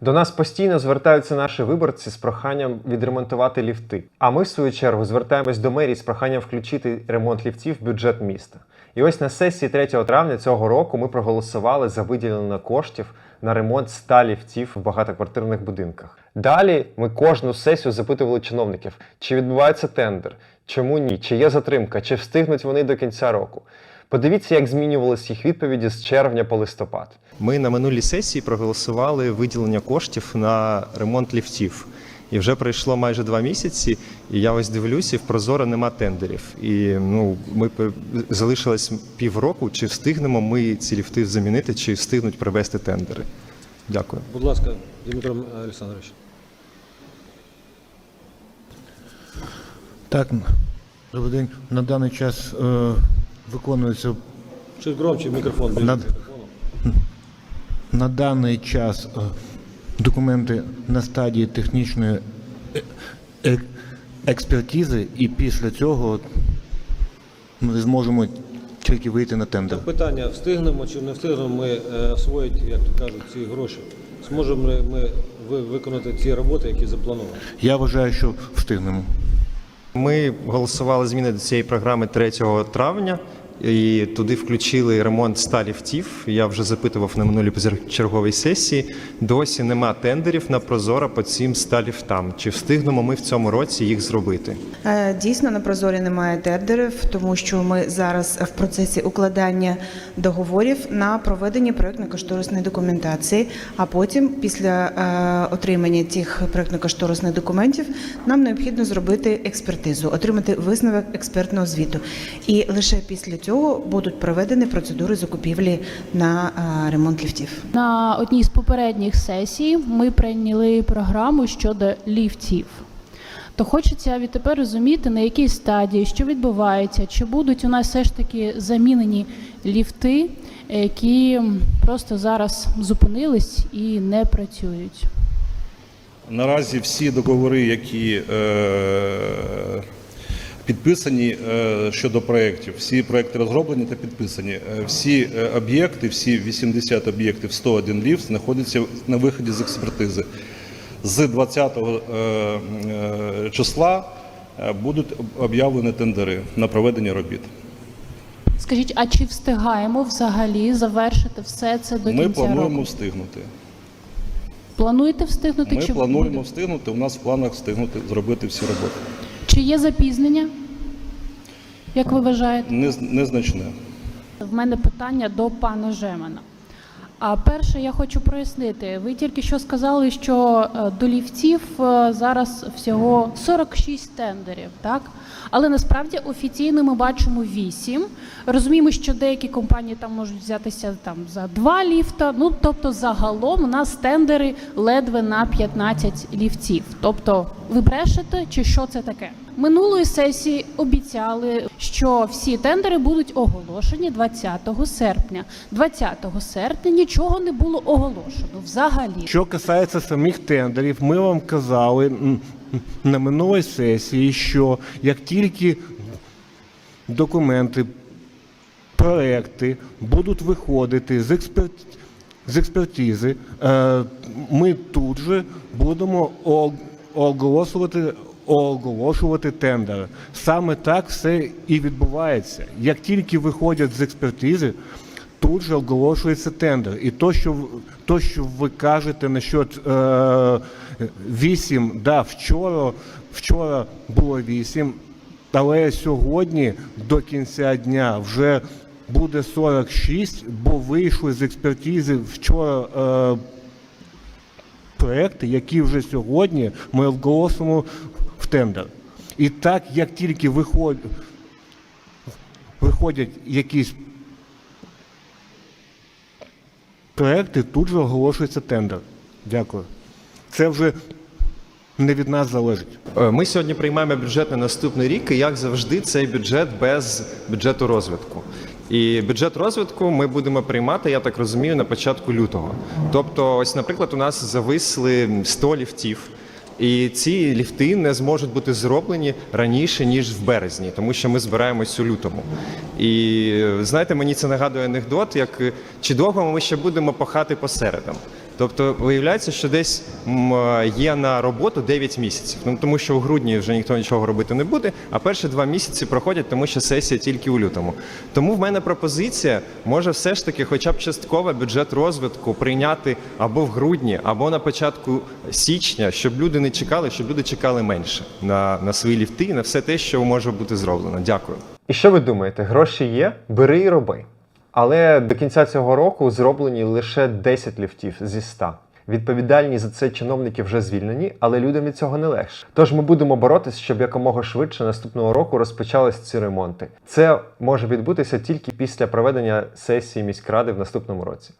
До нас постійно звертаються наші виборці з проханням відремонтувати ліфти. А ми, в свою чергу, звертаємось до мерії з проханням включити ремонт ліфтів в бюджет міста. І ось на сесії 3 травня цього року ми проголосували за виділення коштів на ремонт 100 ліфтів в багатоквартирних будинках. Далі ми кожну сесію запитували чиновників, чи відбувається тендер, чому ні, чи є затримка, чи встигнуть вони до кінця року. Подивіться, як змінювалися їх відповіді з червня по листопад. Ми на минулій сесії проголосували виділення коштів на ремонт ліфтів. І вже пройшло майже два місяці, і я ось дивлюся, і в Прозоро нема тендерів. І ну, ми залишилось півроку, чи встигнемо ми ці ліфти замінити, чи встигнуть провести тендери. Дякую. Будь ласка, Дмитро Олександрович. Так, добрий день. На даний час е, виконується Чуть громче мікрофон. Над- на даний час е, документи на стадії технічної е- е- експертизи, і після цього ми зможемо тільки вийти на тендер. Питання, встигнемо чи не встигнемо ми освоїти, як то кажуть, ці гроші? Зможемо ми ви- виконати ці роботи, які заплановані? Я вважаю, що встигнемо. Ми голосували зміни до цієї програми 3 травня. І туди включили ремонт 100 ліфтів. Я вже запитував на минулій позачерговій сесії. Досі нема тендерів на Прозоро по цим 100 ліфтам. Чи встигнемо ми в цьому році їх зробити? Е, Дійсно, на Прозорі немає тендерів, тому що ми зараз в процесі укладання договорів на проведення проєктно-кошторисної документації. А потім, після е, отримання цих проєктно-кошторисних документів, нам необхідно зробити експертизу, отримати висновок експертного звіту. І лише після цього будуть проведені процедури закупівлі на е, ремонт ліфтів. На одній з попередніх сесій ми прийняли програму щодо ліфтів. То хочеться відтепер розуміти, на якій стадії, що відбувається, чи будуть у нас все ж таки замінені ліфти, які просто зараз зупинились і не працюють. Наразі всі договори, які е, підписані е, щодо проєктів, всі проєкти розроблені та підписані. Е, Всі е, об'єкти, всі 80 об'єктів, 101 ліфт знаходяться на виході з експертизи. З 20 е, е, числа будуть об'явлені тендери на проведення робіт. Скажіть, а чи встигаємо взагалі завершити все це до Ми кінця плануємо року? встигнути. Плануєте встигнути? Ми чи плануємо буде? встигнути. У нас в планах встигнути зробити всі роботи. Чи є запізнення? Як ви вважаєте? Нез- Незначне. В мене питання до пана Жемана. А перше, я хочу прояснити. Ви тільки що сказали, що е, до ліфтів е, зараз всього 46 тендерів, так? Але насправді офіційно ми бачимо 8. Розуміємо, що деякі компанії там можуть взятися там за два ліфта. Ну тобто, загалом у нас тендери ледве на 15 ліфтів. Тобто, ви брешете чи що це таке? Минулої сесії обіцяли, що всі тендери будуть оголошені 20 серпня. 20 серпня нічого не було оголошено взагалі. Що касається самих тендерів, ми вам казали на минулій сесії, що як тільки документи, проекти будуть виходити з, експерт, з експертизи, е, ми тут же будемо оголошувати. Оголошувати тендери. Саме так все і відбувається. Як тільки виходять з експертизи, тут же оголошується тендер. І то, що, то, що ви кажете насчет е, 8, да, вчора, вчора було 8, але сьогодні до кінця дня вже буде 46, бо вийшли з експертизи вчора е, проекти, які вже сьогодні ми оголосимо тендер. І так, як тільки виходять, виходять якісь проекти, тут же оголошується тендер. Дякую. Це вже не від нас залежить. Е, Ми сьогодні приймаємо бюджет на наступний рік, і як завжди, цей бюджет без бюджету розвитку. І бюджет розвитку ми будемо приймати, я так розумію, на початку лютого. Тобто, ось, наприклад, у нас зависли 100 ліфтів. І ці ліфти не зможуть бути зроблені раніше ніж в березні, тому що ми збираємось у лютому. І знаєте, мені це нагадує анекдот, як чи довго ми ще будемо пахати по середам. Тобто виявляється, що десь є на роботу 9 місяців. Ну тому що в грудні вже ніхто нічого робити не буде, а перші два місяці проходять, тому що сесія тільки у лютому. Тому в мене пропозиція може все ж таки, хоча б частково бюджет розвитку прийняти або в грудні, або на початку січня, щоб люди не чекали, щоб люди чекали менше на, на свої ліфти, і на все те, що може бути зроблено. Дякую. І що ви думаєте? Гроші є? Бери і роби. Але до кінця цього року зроблені лише 10 ліфтів зі 100. Відповідальні за це чиновники вже звільнені, але людям від цього не легше. Тож ми будемо боротись, щоб якомога швидше наступного року розпочались ці ремонти. Це може відбутися тільки після проведення сесії міськради в наступному році.